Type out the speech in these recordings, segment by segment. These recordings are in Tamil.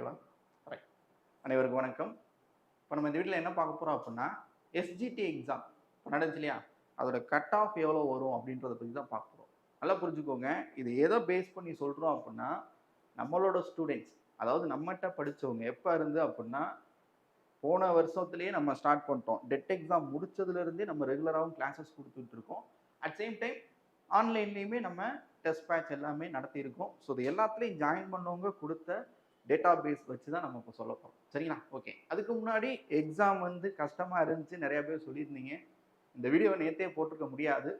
ஓகேவா? ரைட் அனைவருக்கும் வணக்கம். இப்போ நம்ம இந்த வீட்டில் என்ன பார்க்க போகிறோம் அப்படின்னா எஸ்ஜிடி எக்ஸாம் நடந்துச்சு இல்லையா? அதோட கட் ஆஃப் எவ்வளோ வரும் அப்படின்றத பற்றி தான் பார்க்க போகிறோம் நல்லா புரிஞ்சுக்கோங்க. இது எதை பேஸ் பண்ணி சொல்கிறோம் அப்படின்னா நம்மளோட ஸ்டூடெண்ட்ஸ் அதாவது நம்மகிட்ட படித்தவங்க எப்போ இருந்து அப்படின்னா போன வருஷத்துலேயே நம்ம ஸ்டார்ட் பண்ணிட்டோம். டெட் எக்ஸாம் முடிச்சதுலேருந்தே நம்ம ரெகுலராகவும் கிளாஸஸ் கொடுத்துட்டு இருக்கோம். அட் சேம் டைம் ஆன்லைன்லேயுமே நம்ம டெஸ்ட் பேட்ச் எல்லாமே நடத்தியிருக்கோம். ஸோ இது எல்லாத்துலேயும் ஜாயின் பண்ணவங்க கொடுத்த டேட்டா பேஸ் வச்சு தான் நம்ம இப்போ சொல்ல போகிறோம் சரிங்களா? ஓகே அதுக்கு முன்னாடி எக்ஸாம் வந்து கஷ்டமாக இருந்துச்சு. நிறையா பேர் சொல்லியிருந்தீங்க. இந்த வீடியோவை நேற்றே போட்டிருக்க முடியாது.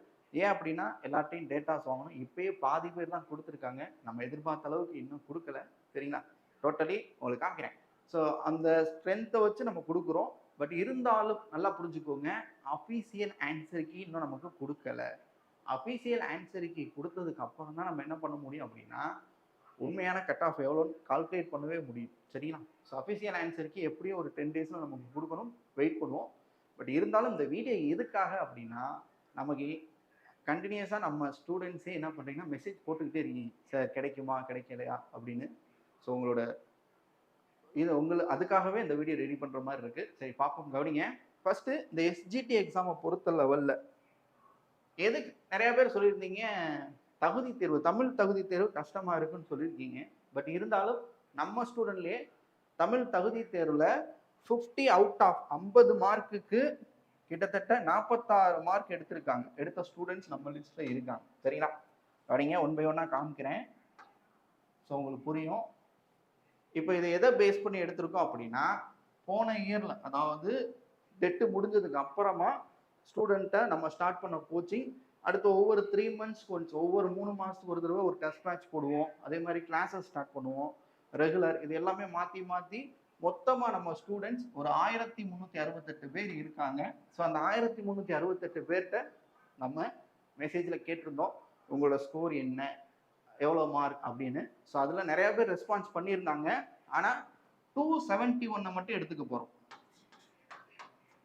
ஏன் அப்படின்னா எல்லார்ட்டையும் டேட்டாஸ் வாங்கணும். இப்போயே பாதி பேர் தான் கொடுத்துருக்காங்க. நம்ம எதிர்பார்த்த அளவுக்கு இன்னும் கொடுக்கல. சரிங்களா? டோட்டலி உங்களுக்கு காமிக்கிறேன். ஸோ அந்த ஸ்ட்ரென்த்தை வச்சு நம்ம கொடுக்குறோம். பட் இருந்தாலும் நல்லா புரிஞ்சுக்கோங்க. அஃபீஷியல் ஆன்சருக்கு இன்னும் நமக்கு கொடுக்கல. அஃபீஷியல் ஆன்சருக்கு கொடுத்ததுக்கு அப்புறம் தான் நம்ம என்ன பண்ண முடியும் அப்படின்னா உண்மையான கட் ஆஃப் எவ்வளோன்னு கால்குலேட் பண்ணவே முடியும். சரிங்களா? ஸோ அஃபிஷியல் ஆன்சருக்கு எப்படியும் ஒரு டென் டேஸில் நமக்கு கொடுக்கணும் வெயிட் பண்ணுவோம். பட் இருந்தாலும் இந்த வீடியோ எதுக்காக அப்படின்னா நமக்கு கண்டினியூஸாக நம்ம ஸ்டூடெண்ட்ஸே என்ன பண்ணுறீங்கன்னா மெசேஜ் போட்டுக்கிட்டே இருக்கீங்க. சார் கிடைக்குமா? கிடைக்கலையா? அப்படின்னு. ஸோ உங்களோட இது உங்களுக்கு அதுக்காகவே இந்த வீடியோ ரெடி பண்ணுற மாதிரி இருக்குது சரி பார்ப்போம். கவனிங்க. ஃபஸ்ட்டு இந்த எஸ்ஜிடி எக்ஸாமை பொறுத்த லெவலில் எதுக்கு நிறையா பேர் சொல்லியிருந்தீங்க? தகுதி தேர்வு தமிழ் தகுதி தேர்வு கஷ்டமாக இருக்குன்னு சொல்லியிருக்கீங்க. பட் இருந்தாலும் நம்ம ஸ்டூடெண்ட்லேயே தமிழ் தகுதி தேர்வில் ஃபிஃப்டி அவுட் ஆஃப் ஐம்பது மார்க்குக்கு கிட்டத்தட்ட நாற்பத்தாறு மார்க் எடுத்திருக்காங்க. எடுத்த ஸ்டூடெண்ட்ஸ் நம்ம லிஸ்ட்டில் இருக்காங்க. சரிங்களா? அப்படிங்க ஒன் பை ஒன்னாக காமிக்கிறேன். ஸோ உங்களுக்கு புரியும். இப்போ இதை எதை பேஸ் பண்ணி எடுத்திருக்கோம் அப்படின்னா போன இயரில் அதாவது டெட்டு முடிஞ்சதுக்கு அப்புறமா ஸ்டூடெண்ட்டை நம்ம ஸ்டார்ட் பண்ண கோச்சிங் அடுத்து ஒவ்வொரு த்ரீ மந்த்ஸ் கொஞ்சம் ஒவ்வொரு மூணு மாதத்துக்கு ஒரு தடவை ஒரு டெஸ்ட் மேட்ச் போடுவோம். அதே மாதிரி கிளாஸஸ் ஸ்டார்ட் பண்ணுவோம். ரெகுலர் இது எல்லாமே மாற்றி மாற்றி மொத்தமாக நம்ம ஸ்டூடெண்ட்ஸ் ஒரு ஆயிரத்தி முந்நூற்றி அறுபத்தெட்டு பேர் இருக்காங்க. ஸோ அந்த ஆயிரத்தி முந்நூற்றி அறுபத்தெட்டு பேர்கிட்ட நம்ம மெசேஜில் கேட்டிருந்தோம். உங்களோட ஸ்கோர் என்ன? எவ்வளோ மார்க் அப்படின்னு. ஸோ அதில் நிறையா பேர் ரெஸ்பான்ஸ் பண்ணியிருந்தாங்க. ஆனால் டூ செவன்ட்டி ஒன்னை மட்டும் எடுத்துக்க போகிறோம்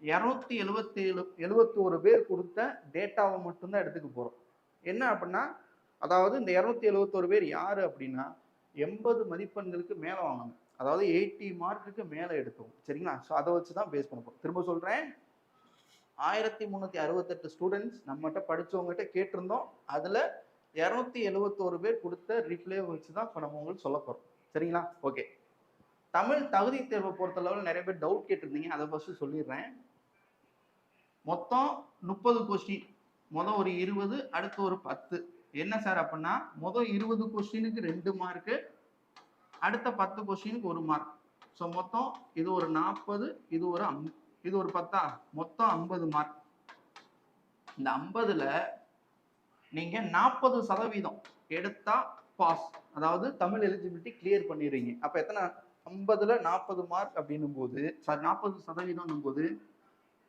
இரநூத்தி எழுபத்தி ஏழு எழுபத்தோரு பேர் கொடுத்த டேட்டாவை மட்டும்தான் எடுத்துக்க போகிறோம் என்ன அப்படின்னா அதாவது இந்த இரநூத்தி எழுபத்தோரு பேர் யார் அப்படின்னா எண்பது மதிப்பெண்களுக்கு மேலே வாங்கணும் அதாவது எயிட்டி மார்க்குக்கு மேலே எடுத்தோம் சரிங்களா? ஸோ அதை வச்சு தான் பேஸ் பண்ண போகிறோம் திரும்ப சொல்கிறேன் ஆயிரத்தி முந்நூற்றி அறுபத்தெட்டு ஸ்டூடெண்ட்ஸ் நம்மகிட்ட படித்தவங்ககிட்ட கேட்டிருந்தோம். அதில் இரநூத்தி எழுபத்தோரு பேர் கொடுத்த ரிப்ளே வச்சு தான் இப்போ நம்ம உங்களுக்கு சொல்ல போகிறோம் சரிங்களா? ஓகே தமிழ் தகுதி தேர்வை பொறுத்தளவில் நிறைய பேர் டவுட் கேட்டிருந்தீங்க. அதை ஃபஸ்ட்டு சொல்லிடுறேன். மொத்தம் முப்பது கொஸ்டின் மொதல் ஒரு இருபது அடுத்து ஒரு பத்து. என்ன சார் அப்படின்னா மொதல் இருபது கொஸ்டினுக்கு ரெண்டு மார்க்கு அடுத்த பத்து கொஸ்டினுக்கு ஒரு மார்க் ஸோ மொத்தம் இது ஒரு நாற்பது இது ஒரு அம் இது ஒரு பத்தா? மொத்தம் ஐம்பது மார்க் இந்த ஐம்பதுல நீங்க நாற்பது சதவீதம் எடுத்தா பாஸ் அதாவது தமிழ் எலிஜிபிலிட்டி கிளியர் பண்ணிடுறீங்க. அப்போ எத்தனை? ஐம்பதுல நாற்பது மார்க் அப்படின்னும் போது சாரி நாற்பது சதவீதம் போது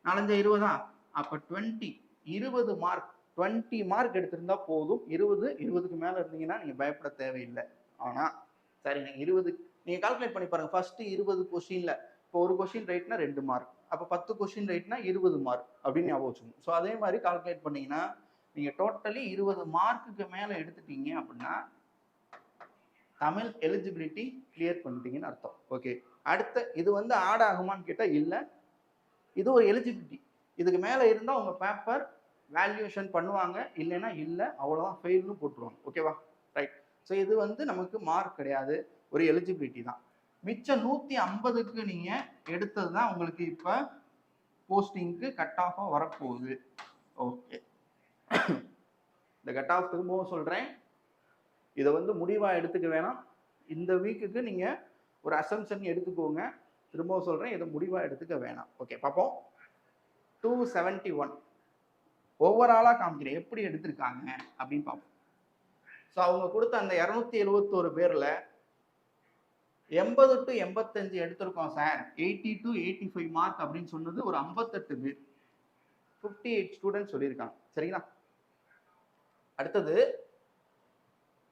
நாலஞ்சு இருபதா? அப்போ டுவெண்ட்டி இருபது மார்க் டுவெண்ட்டி மார்க் எடுத்திருந்தா போதும். இருபது இருபதுக்கு மேலே இருந்தீங்கன்னா நீங்கள் பயப்பட தேவையில்லை. ஆனால் சரி நீங்கள் இருபது நீங்கள் கால்குலேட் பண்ணி பாருங்க. ஃபர்ஸ்ட் இருபது கொஸ்டினில் இப்போ ஒரு கொஸ்டின் ரைட்னா ரெண்டு மார்க் அப்போ பத்து கொஸ்டின் ரைட்னா இருபது மார்க் அப்படின்னு ஞாபகம் வச்சுக்கணும். ஸோ அதே மாதிரி கால்குலேட் பண்ணீங்கன்னா நீங்கள் டோட்டலி இருபது மார்க்குக்கு மேலே எடுத்துட்டீங்க அப்படின்னா தமிழ் எலிஜிபிலிட்டி கிளியர் பண்ணிட்டீங்கன்னு அர்த்தம். ஓகே அடுத்த இது வந்து ஆட் ஆகுமான்னு கேட்டால் இல்லை. இது ஒரு எலிஜிபிலிட்டி இதுக்கு மேலே இருந்தால் உங்கள் பேப்பர் வேல்யூஷன் பண்ணுவாங்க இல்லைன்னா இல்லை அவ்வளோதான் ஃபெயில்னு போட்டுருவாங்க. ஓகேவா ரைட் ஸோ இது வந்து நமக்கு மார்க் கிடையாது. ஒரு எலிஜிபிலிட்டி தான். மிச்சம் நூற்றி ஐம்பதுக்கு நீங்கள் எடுத்தது தான் உங்களுக்கு இப்போ போஸ்டிங்க்கு கட் ஆஃபாக வரப்போகுது. ஓகே இந்த கட் ஆஃப் திரும்பவும் சொல்கிறேன் இதை வந்து முடிவாக எடுத்துக்க வேணாம். இந்த வீக்குக்கு நீங்கள் ஒரு அசம்ஷன் எடுத்துக்கோங்க. திரும்பவும் சொல்கிறேன் இதை முடிவாக எடுத்துக்க வேணாம். ஓகே பார்ப்போம். டூ செவன்ட்டி ஒன் ஓவராலாக காமிக்கிறேன் எப்படி எடுத்திருக்காங்க அப்படின்னு பார்ப்போம். ஸோ அவங்க கொடுத்த அந்த இரநூத்தி எழுபத்தோரு பேரில் எண்பது டு எண்பத்தஞ்சு எடுத்திருக்கோம் sir eighty to eighty five mark அப்படின்னு சொன்னது ஒரு ஐம்பத்தெட்டு பேர். ஃபிஃப்டி எயிட் ஸ்டூடெண்ட் சொல்லியிருக்காங்க. சரிங்களா? அடுத்தது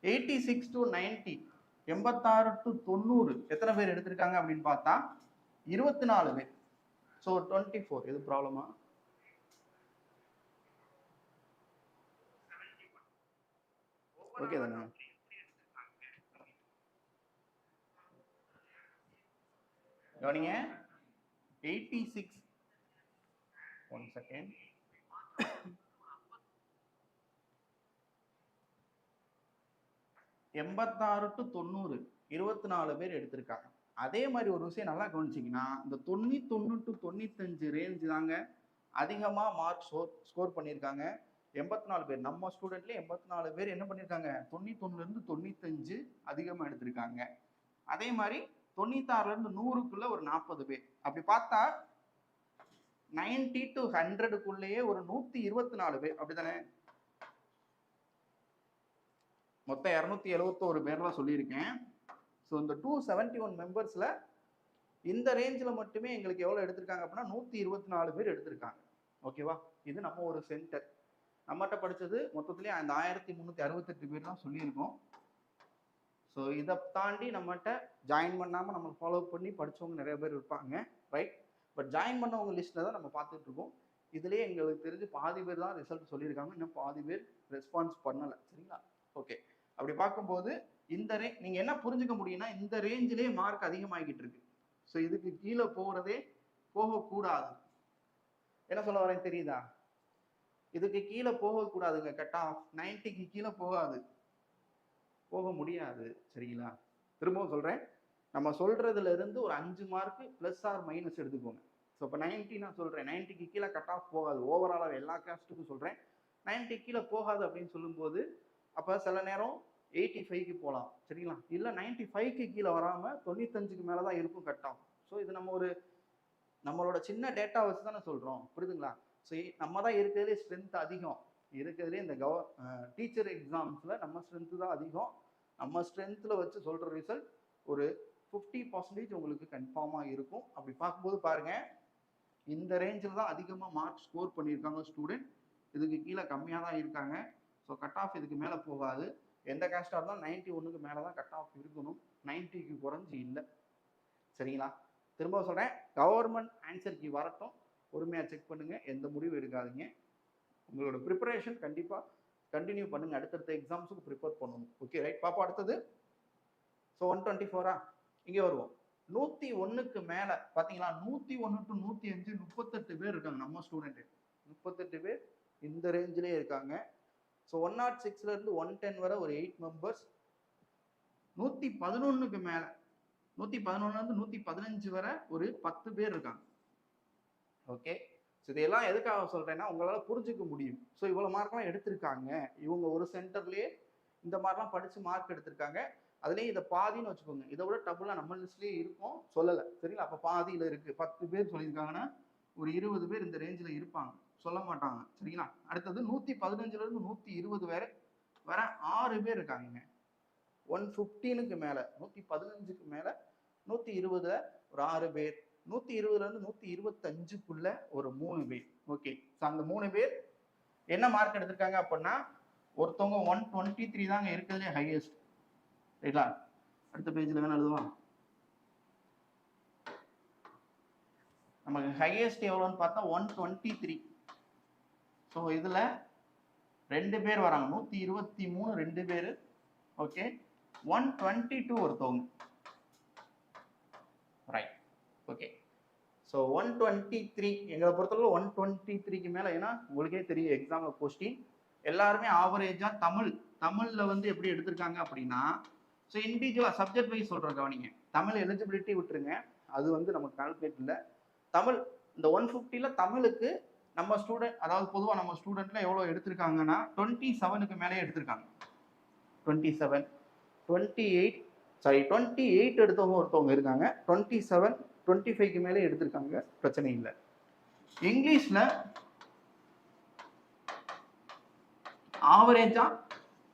எயிட்டி சிக்ஸ் டு நைன்ட்டி எண்பத்தாறு டு தொண்ணூறு எத்தனை பேர் எடுத்திருக்காங்க அப்படின்னு பார்த்தா இருபத்தி நாலு பேர். ஸோ டுவெண்ட்டி ஃபோர் எது ப்ராப்ளமா ஓகே தானே. கவனிங்க. எயிட்டி சிக்ஸ் ஒன் செகண்ட் எண்பத்தாறு டு தொண்ணூறு. இருபத்தி நாலு பேர் எடுத்திருக்காங்க. அதே மாதிரி ஒரு விஷயம் நல்லா கவனிச்சிங்கன்னா இந்த தொண்ணூத்தொன்று டு தொண்ணூத்தஞ்சு ரேஞ்சு தாங்க அதிகமாக மார்க் ஸ்கோர் ஸ்கோர் பண்ணியிருக்காங்க. எண்பத்தி நாலு பேர் நம்ம ஸ்டூடெண்ட்லேயே எண்பத்தி நாலு பேர் என்ன பண்ணியிருக்காங்க? தொண்ணூத்தொன்னுலேருந்து தொண்ணூத்தஞ்சு அதிகமாக எடுத்திருக்காங்க. அதே மாதிரி தொண்ணூத்தாறுலேருந்து நூறுக்குள்ளே ஒரு நாற்பது பேர். அப்படி பார்த்தா நைன்டி டு ஹண்ட்ரடுக்குள்ளேயே ஒரு நூற்றி இருபத்தி நாலு பேர். அப்படிதானே மொத்தம் இரநூத்தி எழுபத்தோரு பேர்லாம் சொல்லியிருக்கேன். ஸோ இந்த டூ செவன்ட்டி ஒன் மெம்பர்ஸில் இந்த ரேஞ்சில் மட்டுமே எங்களுக்கு எவ்வளோ எடுத்திருக்காங்க அப்படின்னா நூற்றி இருபத்தி நாலு பேர் எடுத்திருக்காங்க. ஓகேவா இது நம்ம ஒரு சென்டர் நம்மகிட்ட படித்தது மொத்தத்துலேயே அந்த ஆயிரத்தி முந்நூற்றி அறுபத்தெட்டு பேர் தான் சொல்லியிருக்கோம். ஸோ இதை தாண்டி நம்மகிட்ட ஜாயின் பண்ணாமல் நம்ம ஃபாலோ பண்ணி படித்தவங்க நிறைய பேர் இருப்பாங்க. ரைட் பட் ஜாயின் பண்ணவங்க லிஸ்ட்டில் தான் நம்ம பார்த்துட்ருக்கோம் இதுலேயே எங்களுக்கு தெரிஞ்சு பாதி பேர் தான் ரிசல்ட் சொல்லியிருக்காங்க. இன்னும் பாதி பேர் ரெஸ்பான்ஸ் பண்ணலை. சரிங்களா? ஓகே அப்படி பார்க்கும்போது இந்த ரே நீங்கள் என்ன புரிஞ்சுக்க முடியும்னா இந்த ரேஞ்சிலே மார்க் அதிகமாகிக்கிட்டு இருக்கு ஸோ இதுக்கு கீழே போகிறதே போகக்கூடாது. என்ன சொல்ல வரேன் தெரியுதா? இதுக்கு கீழே போகக்கூடாதுங்க. கட் ஆஃப் நைன்ட்டிக்கு கீழே போகாது. போக முடியாது. சரிங்களா? திரும்பவும் சொல்கிறேன் நம்ம சொல்கிறதுல இருந்து ஒரு அஞ்சு மார்க் ப்ளஸ் ஆர் மைனஸ் எடுத்துக்கோங்க. ஸோ இப்போ நைன்ட்டி நான் சொல்கிறேன் நைன்ட்டிக்கு கீழே கட் ஆஃப் போகாது. ஓவராலாக எல்லா கேஸ்ட்டுக்கும் சொல்கிறேன் நைன்ட்டி கீழே போகாது அப்படின்னு சொல்லும்போது அப்போ சில நேரம் எயிட்டி ஃபைவ்க்கு போகலாம் சரிங்களா? இல்லை நைன்ட்டி ஃபைவ்க்கு கீழே வராமல் தொண்ணூத்தஞ்சுக்கு மேலே தான் இருக்கும் கட் ஆஃப் ஸோ இது நம்ம ஒரு நம்மளோட சின்ன டேட்டா வச்சு தானே சொல்கிறோம் புரியுதுங்களா? ஸோ நம்ம தான் இருக்கிறதுலே ஸ்ட்ரென்த் அதிகம். இருக்கிறதுலே இந்த கவ டீச்சர் எக்ஸாம்ஸில் நம்ம ஸ்ட்ரென்த்து தான் அதிகம். நம்ம ஸ்ட்ரென்த்தில் வச்சு சொல்கிற ரிசல்ட் ஒரு ஃபிஃப்டி பர்சன்டேஜ் உங்களுக்கு கன்ஃபார்மாக இருக்கும். அப்படி பார்க்கும்போது பாருங்கள் இந்த ரேஞ்சில் தான் அதிகமாக மார்க் ஸ்கோர் பண்ணியிருக்காங்க ஸ்டூடெண்ட் இதுக்கு கீழே கம்மியாக தான் இருக்காங்க. ஸோ கட் ஆஃப் இதுக்கு மேலே போகாது. எந்த கேஸ்டாக இருந்தாலும் நைன்ட்டி ஒன்றுக்கு மேலே தான் கட் ஆஃப் இருக்கணும் நைன்ட்டிக்கு குறைஞ்சி இல்லை. சரிங்களா? திரும்ப சொல்கிறேன் கவர்மெண்ட் ஆன்சர் கீ வரட்டும். பொறுமையாக செக் பண்ணுங்கள் எந்த முடிவும் எடுக்காதீங்க. உங்களோட ப்ரிப்பரேஷன் கண்டிப்பாக கண்டினியூ பண்ணுங்கள் அடுத்தடுத்த எக்ஸாம்ஸுக்கு ப்ரிப்பேர் பண்ணணும். ஓகே ரைட் பாப்பா அடுத்தது. ஸோ ஒன் டுவெண்ட்டி ஃபோரா இங்கே வருவோம். நூற்றி ஒன்றுக்கு மேலே பார்த்தீங்களா நூற்றி ஒன்று டு நூற்றி அஞ்சு முப்பத்தெட்டு பேர் இருக்காங்க நம்ம ஸ்டூடெண்ட்டு முப்பத்தெட்டு பேர் இந்த ரேஞ்சிலே இருக்காங்க. ஸோ ஒன் நாட் சிக்ஸ்லேருந்து ஒன் டென் வரை ஒரு எயிட் மெம்பர்ஸ் நூற்றி பதினொன்றுக்கு மேலே. நூற்றி பதினொன்றுலேருந்து நூற்றி பதினஞ்சு வரை ஒரு பத்து பேர் இருக்காங்க. ஓகே ஸோ இதெல்லாம் எதுக்காக சொல்கிறேன்னா உங்களால் புரிஞ்சுக்க முடியும். ஸோ இவ்வளோ மார்க்லாம் எடுத்திருக்காங்க. இவங்க ஒரு சென்டர்லேயே இந்த மாதிரிலாம் படித்து மார்க் எடுத்திருக்காங்க. அதுலேயும் இதை பாதின்னு வச்சுக்கோங்க. இதை விட டபுளாக நம்ம லிஸ்ட்லேயே இருக்கும். சொல்லலை. சரிங்களா? அப்போ பாதியில் இருக்குது பத்து பேர் சொல்லியிருக்காங்கன்னா ஒரு இருபது பேர் இந்த ரேஞ்சில் இருப்பாங்க. சொல்ல மாட்டாங்க. சரிங்களா? அடுத்தது நூற்றி பதினஞ்சுலேருந்து நூற்றி இருபது வரை வர ஆறு பேர் இருக்காங்க ஒன் ஃபிஃப்டீனுக்கு மேலே நூற்றி பதினஞ்சுக்கு மேலே நூற்றி இருபதுல ஒரு ஆறு பேர். நூற்றி இருபதுலேருந்து நூற்றி இருபத்தஞ்சுக்குள்ள ஒரு மூணு பேர். ஓகே ஸோ அந்த மூணு பேர் என்ன மார்க் எடுத்திருக்காங்க அப்படின்னா ஒருத்தவங்க ஒன் டுவெண்ட்டி த்ரீ தாங்க இருக்கிறதுலே ஹையஸ்ட் சரிங்களா? அடுத்த பேஜில் வேணா எழுதுவா நமக்கு ஹையஸ்ட் எவ்வளோன்னு பார்த்தா ஒன் டுவெண்ட்டி த்ரீ ஸோ இதில் ரெண்டு பேர் வராங்க. நூற்றி இருபத்தி மூணு ரெண்டு பேர். ஓகே ஒன் டுவெண்ட்டி டூ ஒருத்தவங்க. Right okay so one twenty three எங்களை பொறுத்தளவு ஒன் டுவெண்ட்டி த்ரீக்கு மேலே ஏன்னா உங்களுக்கே தெரியும் எக்ஸாமில் கொஸ்டின் எல்லாருமே ஆவரேஜாக தமிழ் தமிழில் வந்து எப்படி எடுத்திருக்காங்க அப்படின்னா ஸோ இண்டிவிஜுவலாக சப்ஜெக்ட் வைஸ் சொல்கிற கவனிங்க. தமிழ் எலிஜிபிலிட்டி விட்டுருங்க. அது வந்து நமக்கு கால்குலேட் இல்லை. தமிழ் இந்த ஒன் ஃபிஃப்டியில் தமிழுக்கு நம்ம ஸ்டூடெண்ட் அதாவது பொதுவாக நம்ம ஸ்டூடெண்ட்ல எவ்வளோ எடுத்திருக்காங்கன்னா டுவெண்ட்டி செவனுக்கு மேலே எடுத்திருக்காங்க. Twenty seven twenty eight sorry twenty eight எடுத்தவங்க ஒருத்தவங்க இருக்காங்க. டுவெண்ட்டி செவன் டுவெண்ட்டி ஃபைவ்க்கு மேலே எடுத்திருக்காங்க. பிரச்சனை இல்லை. இங்கிலீஷில் ஆவரேஜாக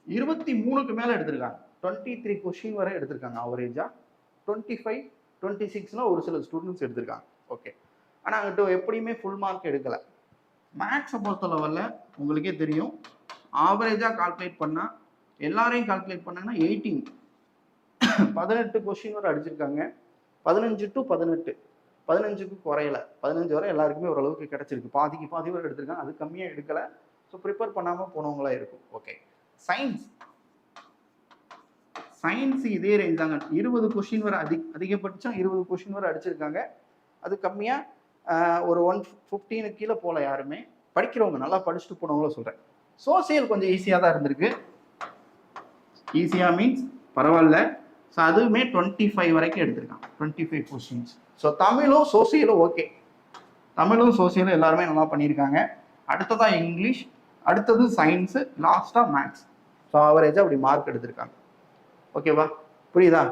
இருபத்தி மூணுக்கு மேலே எடுத்திருக்காங்க. டுவெண்ட்டி த்ரீ கொஷின் வரை எடுத்திருக்காங்க ஆவரேஜாக டுவெண்ட்டி ஃபைவ் டுவெண்ட்டி சிக்ஸ்லாம் ஒரு சில ஸ்டூடெண்ட்ஸ் எடுத்திருக்காங்க. ஓகே ஆனால் அங்கிட்ட எப்படியுமே ஃபுல் மார்க் எடுக்கலை. மேக்ஸை பொறுத்த லெவலில் உங்களுக்கே தெரியும். ஆவரேஜாக கால்குலேட் பண்ணால் எல்லாரையும் கால்குலேட் பண்ணாங்கன்னா எயிட்டீன் பதினெட்டு கொஷின் வரை அடிச்சிருக்காங்க. பதினஞ்சு டு பதினெட்டு. பதினஞ்சுக்கு குறையல. பதினஞ்சு வரை எல்லாருக்குமே ஓரளவுக்கு கிடச்சிருக்கு. பாதிக்கு பாதி வரை எடுத்திருக்காங்க. அது கம்மியாக எடுக்கலை. ஸோ ப்ரிப்பேர் பண்ணாமல் போனவங்களா இருக்கும். ஓகே சயின்ஸ் சயின்ஸ் இதே ரேஞ்ச் தாங்க. இருபது கொஷின் வரை அதிக அதிகபட்சம் இருபது கொஷின் வரை அடிச்சிருக்காங்க. அது கம்மியாக ஒரு ஒன் ஃபிஃப்டீனுக்கு கீழே போகல யாருமே. படிக்கிறவங்க நல்லா படிச்சுட்டு போனவங்கள சொல்கிறேன் சோசியல் கொஞ்சம் ஈஸியாக தான் இருந்திருக்கு. ஈஸியாக மீன்ஸ் பரவாயில்ல. ஸோ அதுவுமே டுவெண்ட்டி ஃபைவ் வரைக்கும் எடுத்திருக்கான். டுவெண்ட்டி ஃபைவ் கொஸ்டின்ஸ் ஸோ தமிழும் சோசியலும் ஓகே தமிழும் சோசியலும் எல்லாருமே நல்லா பண்ணியிருக்காங்க. அடுத்ததான் இங்கிலீஷ் அடுத்தது சயின்ஸு லாஸ்ட்டாக மேக்ஸ் ஸோ ஆவரேஜாக அப்படி மார்க் எடுத்திருக்காங்க. ஓகேவா புரியுதா?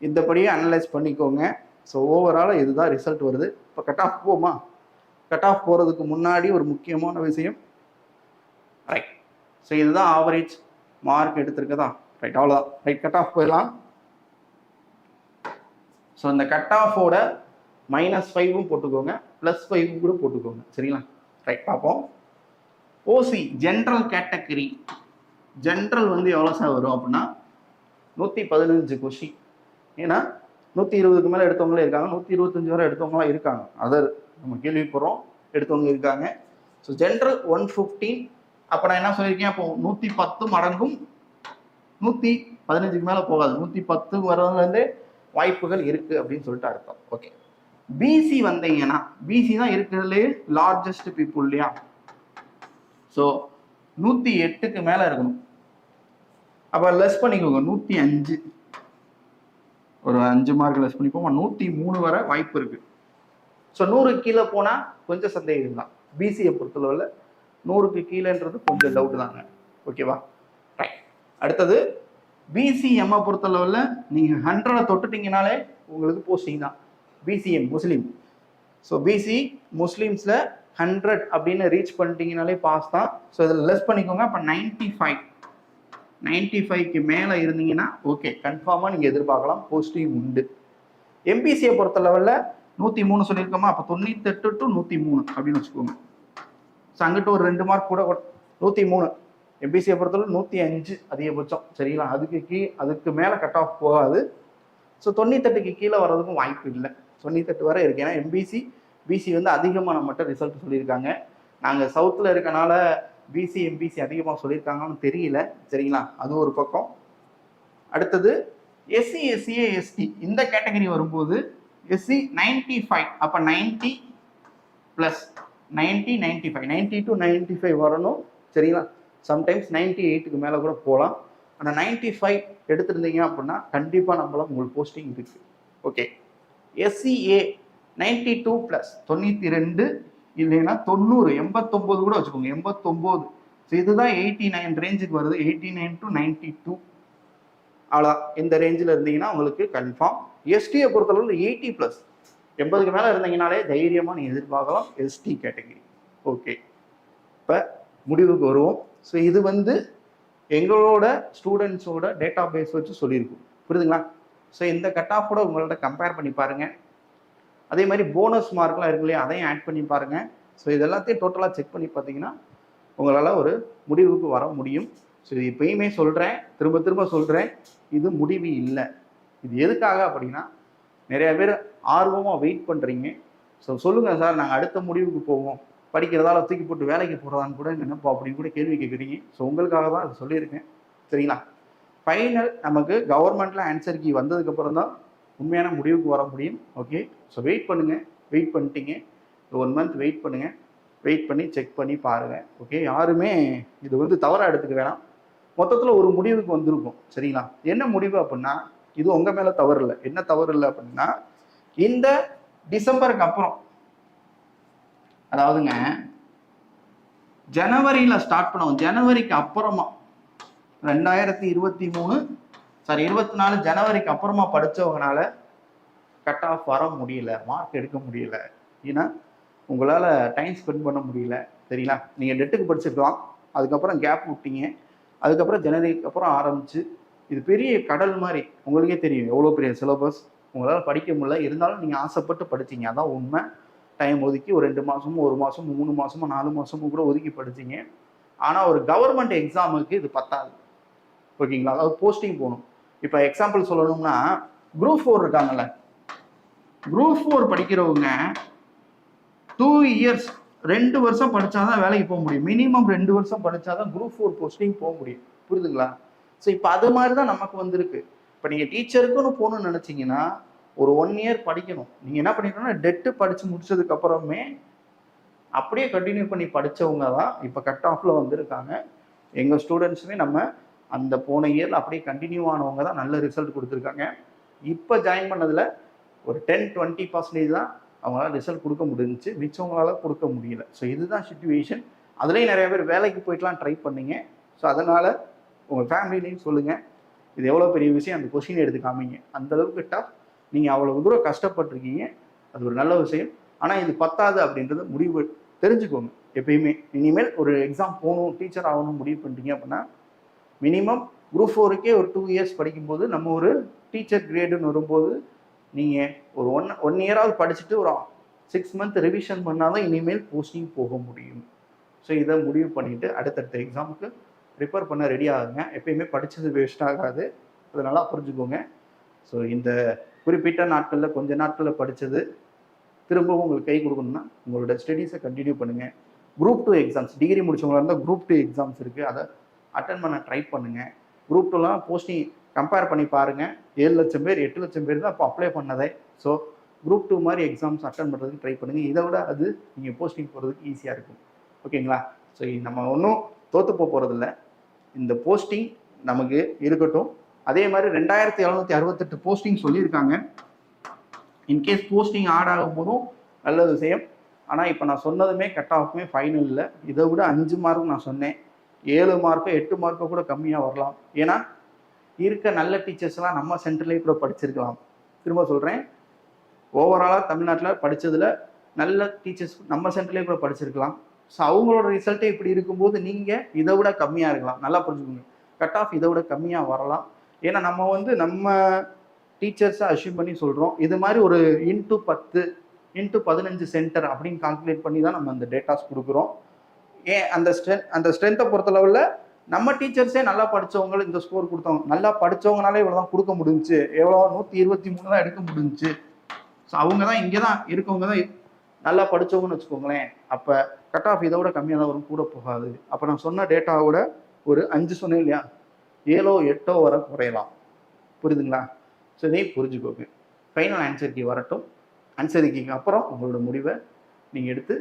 இந்தபடியே அனலைஸ் பண்ணிக்கோங்க. ஸோ ஓவராலாக இதுதான் ரிசல்ட் வருது. இப்போ கட் ஆஃப் போமா கட் ஆஃப் போகிறதுக்கு முன்னாடி ஒரு முக்கியமான விஷயம். ரைட் ஸோ இதுதான் ஆவரேஜ் மார்க் எடுத்திருக்கதா? ரைட் அவ்வளோதான் ரைட் கட் ஆஃப் போயிடலாம். ஸோ இந்த கட் ஆஃபோட மைனஸ் ஃபைவும் போட்டுக்கோங்க. ப்ளஸ் ஃபைவும் கூட போட்டுக்கோங்க. சரிங்களா? ரைட் பார்ப்போம். ஓசி ஜென்ரல் கேட்டகரி ஜென்ரல் வந்து எவ்வளோ சார் வரும் அப்படின்னா நூற்றி பதினஞ்சு கொஷின் ஏன்னா நூற்றி இருபதுக்கு மேலே எடுத்தவங்களே இருக்காங்க. நூற்றி இருபத்தஞ்சி வரை எடுத்தவங்களாம் இருக்காங்க. அதர் நம்ம கேள்விப்படுறோம். எடுத்தவங்க இருக்காங்க. ஸோ ஜென்ரல் ஒன் ஃபிஃப்டீன் அப்போ நான் என்ன சொல்லியிருக்கேன்? அப்போ நூற்றி பத்து மடங்கும் நூற்றி பதினஞ்சுக்கு மேலே போகாது. நூற்றி பத்து வரதுலேருந்தே வாய்ப்புகள் இருக்குது அப்படின்னு சொல்லிட்டு அர்த்தம். ஓகே பிசி வந்தீங்கன்னா பிசி தான் இருக்கிறதுலே லார்ஜஸ்ட் பீப்புள் இல்லையா? ஸோ நூற்றி எட்டுக்கு மேலே இருக்கணும். அப்போ லெஸ் பண்ணிக்கோங்க. நூற்றி அஞ்சு. ஒரு அஞ்சு மார்க் லெஸ் பண்ணிக்கோங்க நூற்றி மூணு வரை வாய்ப்பு இருக்கு. ஸோ நூறு கீழே போனால் கொஞ்சம் சந்தேகம் தான். பிசியை பொறுத்தளவில் நூறுக்கு கீழேன்றது கொஞ்சம் டவுட் தாங்க. ஓகேவா ரைட் அடுத்தது பிசிஎம்மை பொறுத்தளவில் நீங்கள் ஹண்ட்ரடை தொட்டுட்டீங்கனாலே உங்களுக்கு போஸ்டிங் தான். பிசிஎம் முஸ்லீம் ஸோ பிசி முஸ்லீம்ஸில் ஹண்ட்ரட் அப்படின்னு ரீச் பண்ணிட்டீங்கனாலே பாஸ் தான். ஸோ இதில் லெஸ் பண்ணிக்கோங்க. அப்போ நைன்ட்டி ஃபைவ் நைன்டி ஃபைவ்க்கு மேலே இருந்தீங்கன்னா ஓகே கன்ஃபார்மாக நீங்கள் எதிர்பார்க்கலாம். போஸ்டிங் உண்டு. எம்பிசியை பொறுத்த லெவலில் நூற்றி மூணு சொல்லியிருக்கோமா? அப்போ தொண்ணூத்தெட்டு டு நூற்றி மூணு அப்படின்னு வச்சுக்கோங்க. ஸோ அங்கிட்ட ஒரு ரெண்டு மார்க் கூட நூற்றி மூணு. எம்பிசியை பொறுத்தளவு நூற்றி அஞ்சு அதிகபட்சம். சரிங்களா? அதுக்கு கீ அதுக்கு மேலே கட் ஆஃப் போகாது. ஸோ தொண்ணூத்தெட்டுக்கு கீழே வர்றதுக்கும் வாய்ப்பு இல்லை. தொண்ணூத்தெட்டு வரை இருக்கு. ஏன்னா எம்பிசி பிசி வந்து அதிகமாக நம்மகிட்ட ரிசல்ட் சொல்லியிருக்காங்க. நாங்கள் சவுத்தில் இருக்கனால பிசி எம்பிசி அதிகமாக சொல்லியிருக்காங்கன்னு தெரியல. சரிங்களா? அது ஒரு பக்கம். அடுத்தது எஸ்சி எஸ்சிஏ எஸ்டி இந்த கேட்டகரி வரும்போது எஸ்சி நைன்டி ஃபைவ் அப்போ ninety plus ninety ninety five ninety to ninety five வரணும். சரிங்களா? சம்டைம்ஸ் நைன்டி எயிட்டுக்கு மேலே கூட போகலாம். ஆனால் நைன்டி ஃபைவ் எடுத்திருந்தீங்க அப்படின்னா கண்டிப்பாக நம்மளும் உங்களுக்கு போஸ்டிங் இருக்குது okay SCA ninety two plus தொண்ணூற்றி ரெண்டு இல்லைன்னா தொண்ணூறு எண்பத்தொம்போது கூட வச்சுக்கோங்க. எண்பத்தொம்போது. ஸோ இதுதான் எயிட்டி நைன் ரேஞ்சுக்கு வருது. Eighty nine to ninety two அவ்வளோ இந்த ரேஞ்சில் இருந்தீங்கன்னா உங்களுக்கு கன்ஃபார்ம் எஸ்டியை பொறுத்தளவில் எயிட்டி ப்ளஸ் எண்பதுக்கு மேலே இருந்தீங்கனாலே தைரியமாக நீ எதிர்பார்க்கலாம் எஸ்டி கேட்டகரி ஓகே இப்போ முடிவுக்கு வருவோம். ஸோ இது வந்து எங்களோட ஸ்டூடெண்ட்ஸோட டேட்டா பேஸ் வச்சு சொல்லியிருக்கோம். புரியுதுங்களா? ஸோ இந்த கட் ஆஃபோட உங்கள்ட்ட கம்பேர் பண்ணி பாருங்கள் அதே மாதிரி போனஸ் மார்க்லாம் இருக்கு இல்லையா அதையும் ஆட் பண்ணி பாருங்கள் ஸோ இது எல்லாத்தையும் டோட்டலாக செக் பண்ணி பார்த்தீங்கன்னா உங்களால் ஒரு முடிவுக்கு வர முடியும். ஸோ இது இப்பயுமே சொல்கிறேன் திரும்ப திரும்ப சொல்கிறேன் இது முடிவு இல்லை. இது எதுக்காக அப்படின்னா நிறைய பேர் ஆர்வமாக வெயிட் பண்ணுறீங்க ஸோ சொல்லுங்கள் சார் நாங்கள் அடுத்த முடிவுக்கு போவோம். படிக்கிறதால தூக்கி போட்டு வேலைக்கு போகிறதான்னு கூட நினைப்போம் அப்படின்னு கூட கேள்வி கேட்குறீங்க. ஸோ உங்களுக்காக தான் அது சொல்லியிருக்கேன். சரிங்களா? ஃபைனல் நமக்கு கவர்மெண்ட்டில் ஆன்சர் கீ வந்ததுக்கப்புறம் தான் உண்மையான முடிவுக்கு வர முடியும். ஓகே ஸோ வெயிட் பண்ணுங்கள் வெயிட் பண்ணிட்டீங்க. ஒன் மந்த் வெயிட் பண்ணுங்கள் வெயிட் பண்ணி செக் பண்ணி பாருங்கள் ஓகே யாருமே இது வந்து தவறாக எடுத்துக்க வேணாம். மொத்தத்தில் ஒரு முடிவுக்கு வந்திருக்கும். சரிங்களா? என்ன முடிவு அப்படின்னா இது உங்கள் மேலே தவறு இல்லை. என்ன தவறு இல்லை அப்படின்னா இந்த டிசம்பருக்கு அப்புறம் அதாவதுங்க ஜனவரியில் ஸ்டார்ட் பண்ணுவோம். ஜனவரிக்கு அப்புறமா ரெண்டாயிரத்தி இருபத்தி மூணு சாரி இருபத்தி நாலு ஜனவரிக்கு அப்புறமா படித்தவங்கனால கட் ஆஃப் வர முடியல மார்க் எடுக்க முடியல. ஏன்னா உங்களால் டைம் ஸ்பெண்ட் பண்ண முடியல. சரிங்களா? நீங்கள் டெட்டுக்கு படிச்சிருக்கலாம். அதுக்கப்புறம் கேப் விட்டீங்க. அதுக்கப்புறம் ஜனவரிக்கு அப்புறம் ஆரம்பிச்சு இது பெரிய கடல் மாதிரி. உங்களுக்கே தெரியும் எவ்வளோ பெரிய சிலபஸ் உங்களால் படிக்க முடியல. இருந்தாலும் நீங்கள் ஆசைப்பட்டு படிச்சீங்க. அதான் உண்மை. டைம் ஒதுக்கி ஒரு ரெண்டு மாதமும் ஒரு மாதமும் மூணு மாதமும் நாலு மாதமும் கூட ஒதுக்கி படிச்சீங்க. ஆனால் ஒரு கவர்மெண்ட் எக்ஸாமுக்கு இது பத்தாது. ஓகேங்களா? அதாவது போஸ்டிங் போகணும். இப்போ எக்ஸாம்பிள் சொல்லணும்னா குரூப் ஃபோர் இருக்காங்கல்ல. குரூப் ஃபோர் படிக்கிறவங்க டூ இயர்ஸ் ரெண்டு வருஷம் படித்தாதான் வேலைக்கு போக முடியும். மினிமம் ரெண்டு வருஷம் படித்தாதான் குரூப் ஃபோர் போஸ்டிங் போக முடியும். புரியுதுங்களா? ஸோ இப்போ அது மாதிரி தான் நமக்கு வந்திருக்கு. இப்போ நீங்கள் டீச்சருக்குன்னு போகணும்னு நினச்சிங்கன்னா ஒரு ஒன் இயர் படிக்கணும். நீங்கள் என்ன பண்ணிக்கணும்னா டெட்டு படித்து முடிச்சதுக்கப்புறமே அப்படியே கண்டினியூ பண்ணி படித்தவங்க தான் இப்போ கட் ஆஃபில் வந்திருக்காங்க. எங்கள் ஸ்டூடெண்ட்ஸுமே நம்ம அந்த போன இயரில் அப்படியே கண்டினியூ ஆனவங்க தான் நல்ல ரிசல்ட் கொடுத்துருக்காங்க. இப்போ ஜாயின் பண்ணதில் ஒரு டென் டுவெண்ட்டி பர்சன்டேஜ் தான் அவங்களால ரிசல்ட் கொடுக்க முடிஞ்சிச்சு. மிச்சவங்களால கொடுக்க முடியல. ஸோ இதுதான் சுச்சுவேஷன் அதுலேயும் நிறைய பேர் வேலைக்கு போயிட்டுலாம் ட்ரை பண்ணீங்க. ஸோ அதனால் உங்கள் ஃபேமிலிலையும் சொல்லுங்கள் இது எவ்வளோ பெரிய விஷயம்? அந்த கொஷின் எடுத்து காமிங்க. அந்தளவுக்கு டஃப் நீங்கள் அவ்வளோ தூரம் கஷ்டப்பட்டிருக்கீங்க. அது ஒரு நல்ல விஷயம். ஆனால் இது பத்தாது அப்படின்றது முடிவு. தெரிஞ்சுக்கோங்க. எப்பயுமே. இனிமேல் ஒரு எக்ஸாம் போகணும் டீச்சர் ஆகணும் முடிவு பண்ணிட்டீங்க அப்படின்னா மினிமம் குரூப் ஃபோருக்கே ஒரு டூ இயர்ஸ் படிக்கும்போது நம்ம ஒரு டீச்சர் கிரேடுன்னு வரும்போது நீங்கள் ஒரு ஒன் ஒன் இயராவது படிச்சுட்டு ஒரு சிக்ஸ் மந்த் ரிவிஷன் பண்ணால் தான் இனிமேல் போஸ்டிங் போக முடியும். ஸோ இதை முடிவு பண்ணிவிட்டு அடுத்தடுத்த எக்ஸாமுக்கு ப்ரிப்பேர் பண்ண ரெடி ஆகுங்க. எப்பயுமே படித்தது வேஸ்ட் ஆகாது. அதை நல்லா புரிஞ்சுக்கோங்க. ஸோ இந்த குறிப்பிட்ட நாட்களில் கொஞ்ச நாட்களில் படித்தது திரும்பவும் உங்களுக்கு கை கொடுக்கணும்னா உங்களோட ஸ்டடீஸை கண்டினியூ பண்ணுங்கள் குரூப் டூ எக்ஸாம்ஸ் டிகிரி முடிச்சவங்களா இருந்தால் குரூப் டூ எக்ஸாம்ஸ் இருக்குது அதை அட்டன் பண்ண ட்ரை பண்ணுங்கள் குரூப் டூலாம் போஸ்டிங் கம்பேர் பண்ணி பாருங்கள் ஏழு லட்சம் பேர் எட்டு லட்சம் பேர் தான் இப்போ அப்ளை பண்ணதே. ஸோ குரூப் டூ மாதிரி எக்ஸாம்ஸ் அட்டன் பண்ணுறதுக்கு ட்ரை பண்ணுங்கள் இதை விட அது நீங்கள் போஸ்டிங் போகிறதுக்கு ஈஸியாக இருக்கும். ஓகேங்களா ஸோ நம்ம ஒன்றும் தோற்று போக போகிறதில்ல இந்த போஸ்டிங் நமக்கு இருக்கட்டும். அதே மாதிரி ரெண்டாயிரத்தி எழுநூத்தி அறுபத்தெட்டு போஸ்டிங் சொல்லியிருக்காங்க. இன்கேஸ் போஸ்டிங் ஆட் ஆகும் போதும் நல்ல விஷயம் ஆனால் இப்போ நான் சொன்னதுமே கட் ஆஃப்மே ஃபைனல் இல்லை. இதை விட அஞ்சு மார்க் நான் சொன்னேன். ஏழு மார்க்கோ எட்டு மார்க்கோ கூட கம்மியாக வரலாம். ஏன்னா இருக்க நல்ல டீச்சர்ஸ்லாம் நம்ம சென்டர்லேயே கூட படிச்சிருக்கலாம். திரும்ப சொல்கிறேன் ஓவராலாக தமிழ்நாட்டில் படித்ததில் நல்ல டீச்சர்ஸ் நம்ம சென்டர்லேயே கூட படிச்சிருக்கலாம். ஸோ அவங்களோட ரிசல்ட்டே இப்படி இருக்கும்போது நீங்கள் இதை விட கம்மியாக இருக்கலாம். நல்லா புரிஞ்சுக்கோங்க. கட் ஆஃப் இதை விட கம்மியாக வரலாம். ஏன்னா நம்ம வந்து நம்ம டீச்சர்ஸை அஷ்யூம் பண்ணி சொல்கிறோம் இது மாதிரி ஒரு இன்ட்டு பத்து இன்ட்டு பதினஞ்சு சென்டர் அப்படின்னு கால்குலேட் பண்ணி தான் நம்ம அந்த டேட்டாஸ் கொடுக்குறோம். ஏன் அந்த ஸ்ட்ரென்த் அந்த ஸ்ட்ரென்த்தை பொறுத்தளவில் நம்ம டீச்சர்ஸே நல்லா படித்தவங்க இந்த ஸ்கோர் கொடுத்தவங்க. நல்லா படிச்சவங்கனாலே இவ்வளோ தான் கொடுக்க முடிஞ்சுச்சு. எவ்வளோ நூற்றி இருபத்தி மூணு தான் எடுக்க முடிஞ்சிச்சு. ஸோ அவங்க தான் இங்கே தான் இருக்கவங்க தான் நல்லா படித்தவங்கன்னு வச்சுக்கோங்களேன். அப்போ கட் ஆஃப் இதை விட கம்மியாக தான் வரும். கூட போகாது. அப்போ நான் சொன்ன டேட்டாவோட ஒரு அஞ்சு சொன்னேன் இல்லையா? ஏழோ எட்டோ வரை குறையலாம். புரியுதுங்களா? ஸோ இதையும் புரிஞ்சுக்கோங்க. ஃபைனல் ஆன்சர் வரட்டும். ஆன்சர் அப்புறம் உங்களோட முடிவை நீங்கள் எடுத்து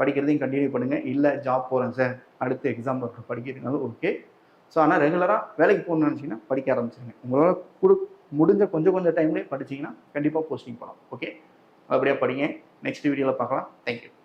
படிக்கிறதையும் கண்டினியூ பண்ணுங்கள் இல்லை ஜாப் போகிறேன் சார் அடுத்து எக்ஸாம் படிக்கிறதுனாலும் ஓகே ஸோ ஆனால் ரெகுலராக வேலைக்கு போகணும்னு நினச்சிங்கன்னா படிக்க ஆரம்பிச்சிருங்க. உங்களால் கொடு முடிஞ்ச கொஞ்சம் கொஞ்சம் டைம்லேயே படிச்சீங்கன்னா கண்டிப்பாக போஸ்டிங் போகலாம் ஓகே அப்படியே படிங்க. நெக்ஸ்ட் வீடியோவில் பார்க்கலாம். தேங்க்யூ